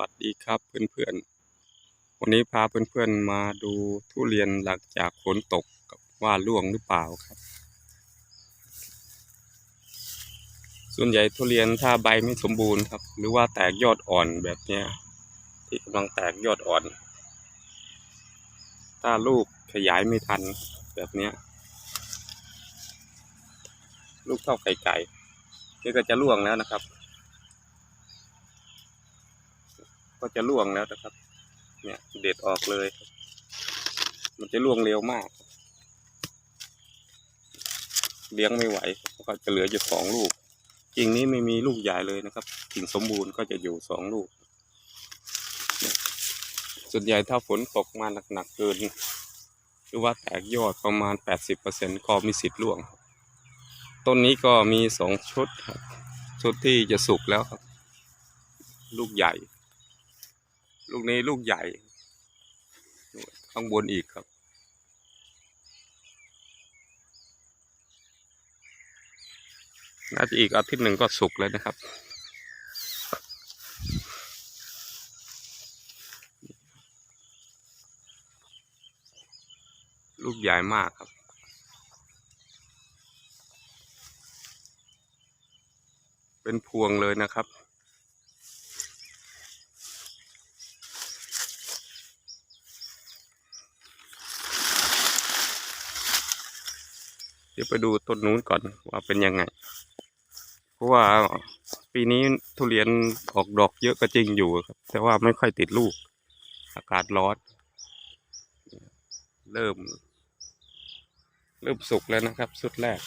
วัสดีครับเพื่อนๆ วันนี้พาเพื่อนๆมาดูทุเรียนหลังจากฝนตกกับว่าร่วงหรือเปล่าครับ ส่วนใหญ่ทุเรียนถ้าใบไม่สมบูรณ์ครับ หรือว่าแตกยอดอ่อนแบบเนี้ยที่กำลังแตกยอดอ่อน ถ้าลูกขยายไม่ทันแบบเนี้ยลูกเท่าไข่ไก่นี่ก็จะร่วงแล้วนะครับ ก็จะร่วงแล้วนะครับ เนี่ยเด็ดออกเลย มันจะร่วงเร็วมาก เลี้ยงไม่ไหวก็จะเหลืออยู่สองลูกกิ่งนี้ไม่มีลูกใหญ่เลยนะครับกิ่งสมบูรณ์ก็จะอยู่สองลูกส่วนใหญ่ถ้าฝนตกมาหนักๆเกินหรือว่าแตกยอดประมาณแปดสิบเปอร์เซ็นก็มีสิทธิ์ร่วง ต้นนี้ก็มีสองชุดครับชุดที่จะสุกแล้วครับ ลูกใหญ่ ลูกนี้ลูกใหญ่ ข้างบนอีกครับ น่าจะอีกอาทิตย์หนึ่งก็สุกเลยนะครับ ลูกใหญ่มากครับเป็นพวงเลยนะครับ ดี๋ยวไปดูต้นนู้นก่อนว่าเป็นยังไง เพราะว่าปีนี้ทุเรียนออกดอกเยอะก็จริงอยู่ครับ แต่ว่าไม่ค่อยติดลูก อากาศร้อน เริ่ม เริ่มสุกแล้วนะครับ สุดแรก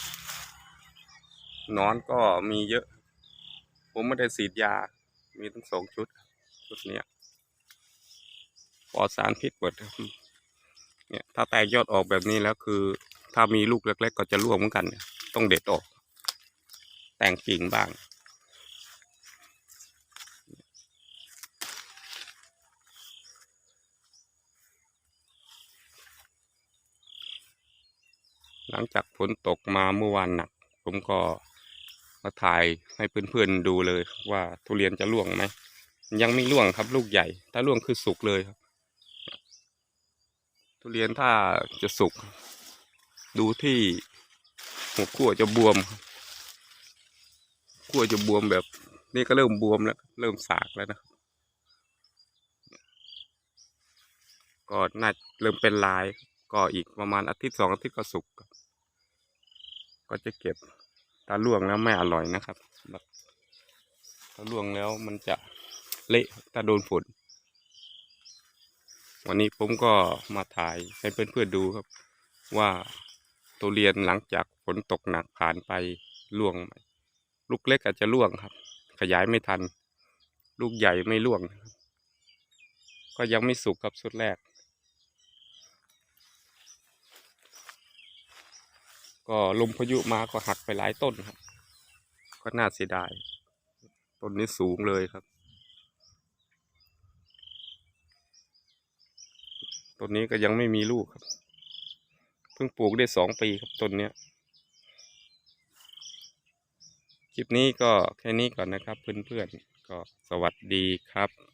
นอนก็มีเยอะ ผมไม่ได้ฉีดยา มีทั้งสองชุด ชุดเนี้ยปลอดสารพิษหมดเนี่ย ถ้าแตกยอดออกแบบนี้แล้วคือ ถ้ามีลูกเล็ก ๆ ก็จะร่วงเหมือนกัน ต้องเด็ดออก แต่งกิ่งบ้าง หลังจากฝนตกมาเมื่อวานหนัก ผมก็มาถ่ายให้เพื่อนๆดูเลยว่าทุเรียนจะร่วงไหม ยังไม่ร่วงครับลูกใหญ่ ถ้าร่วงคือสุกเลยครับ ทุเรียนถ้าจะสุก ดูที่หัวขั้วจะบวมขั้วจะบวมแบบ นี่ก็เริ่มบวมแล้ว เริ่มสากแล้วนะก็น่าเริ่มเป็นลาย ก็อีกประมาณอาทิตย์สองอาทิตย์ก็สุกก็จะเก็บถ้าล่วงแล้วไม่อร่อยนะครับแบบถ้าล่วงแล้วมันจะเละถ้าโดนฝนวันนี้ผมก็มาถ่ายให้เพื่อนๆดูครับ ว่า ตัวเรียนหลังจากฝนตกหนักผ่านไปล่วง ลูกเล็กอาจจะล่วงครับ ขยายไม่ทัน ลูกใหญ่ไม่ล่วงครับก็ยังไม่สุกครับสุดแรก ก็ลมพายุมาก็หักไปหลายต้นครับ ก็น่าเสียดาย ต้นนี้สูงเลยครับ ต้นนี้ก็ยังไม่มีลูกครับ เพิ่งปลูกได้สองปีครับต้นเนี้ยคลิปนี้ก็แค่นี้ก่อนนะครับเพื่อนๆก็สวัสดีครับ